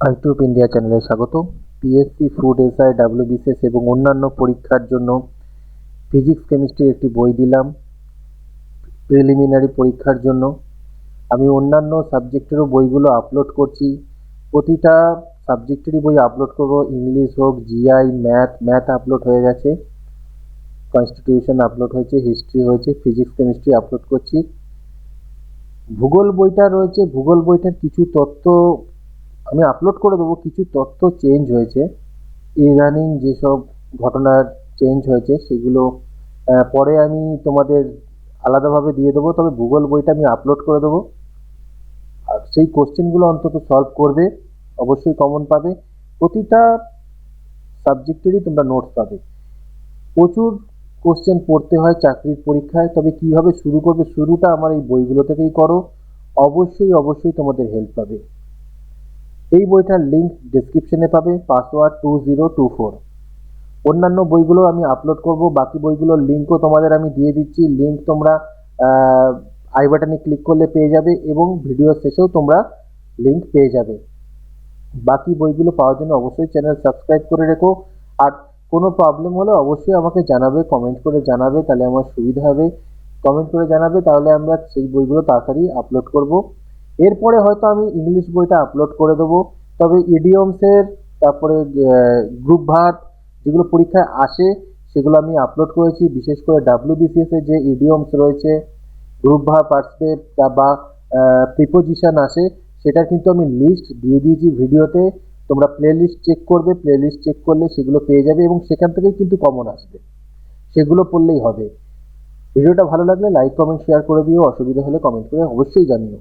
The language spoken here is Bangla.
আইটিউব ইন্ডিয়া চ্যানেলে স্বাগত। পিএসসি ফুড এসআই ডাব্লিউবিসিএস এবং অন্যান্য পরীক্ষার জন্য ফিজিক্স কেমিস্ট্রির একটি বই দিলাম। প্রিলিমিনারি পরীক্ষার জন্য। আমি অন্যান্য সাবজেক্টেরও বইগুলো আপলোড করছি। প্রতিটা সাবজেক্টেরই বই আপলোড করব। ইংলিশ হোক জিআই ম্যাথ ম্যাথ আপলোড হয়ে গেছে। কনস্টিটিউশন আপলোড হয়েছে হিস্ট্রি হয়েছে ফিজিক্স কেমিস্ট্রি আপলোড করছি। ভূগোল বইটা রয়েছে। ভূগোল বইটার কিছু তথ্য আমি আপলোড করে দেবো, কিছু তথ্য চেঞ্জ হয়েছে। ইদানিং যেসব ঘটনার চেঞ্জ হয়েছে, সেগুলো পরে আমি তোমাদের আলাদাভাবে দিয়ে দেবো, তবে ভূগোল বইটা আমি আপলোড করে দেবো। আর সেই কোশ্চেনগুলো অন্তত সলভ করবে, অবশ্যই কমন পাবে। প্রতিটা সাবজেক্টেরই তোমরা নোটস পাবে। প্রচুর কোশ্চেন পড়তে হয় চাকরির পরীক্ষায়, তবে কীভাবে শুরু করবে, শুরুটা আমার এই বইগুলো থেকেই করো। অবশ্যই অবশ্যই তোমাদের হেল্প পাবে। এই বইটার লিঙ্ক ডেসক্রিপশনে পাবে password two zero two four অন্যান্য বইগুলো আমি আপলোড করব, বাকি বইগুলোর লিঙ্কও তোমাদের আমি দিয়ে দিচ্ছি। লিঙ্ক তোমরা আই বাটনে ক্লিক করলে পেয়ে যাবে এবং ভিডিও শেষেও তোমরা লিঙ্ক পেয়ে যাবে। বাকি বইগুলো পাওয়ার জন্য অবশ্যই চ্যানেল সাবস্ক্রাইব করে রেখো। আর কোনো প্রবলেম হলে অবশ্যই আমাকে জানাবে কমেন্ট করে জানাবে, তাহলে আমার সুবিধা হবে। কমেন্ট করে জানাবে, তাহলে আমরা সেই বইগুলো তাড়াতাড়ি আপলোড করব। এরপরে হয়তো আমি ইংলিশ বইটা আপলোড করে দেবো। তবে ইডিয়মসের তারপরে গ্রুপ ভাত যেগুলো পরীক্ষায় আসে, সেগুলো আমি আপলোড করেছি। বিশেষ করে ডাব্লিউবিসিএস এর যে ইডিয়মস রয়েছে গ্রুপ ভাব পার্সপেক্ট বা প্রিপোজিশন আসে, সেটার কিন্তু আমি লিস্ট দিয়ে দিয়েছি ভিডিওতে। তোমরা প্লে লিস্ট চেক করবে প্লে লিস্ট চেক করলে সেগুলো পেয়ে যাবে এবং সেখান থেকেই কিন্তু কমন আসবে। সেগুলো পড়লেই হবে। ভিডিওটা ভালো লাগলে লাইক কমেন্ট শেয়ার করে দিও। অসুবিধা হলে কমেন্ট করে অবশ্যই জানিও।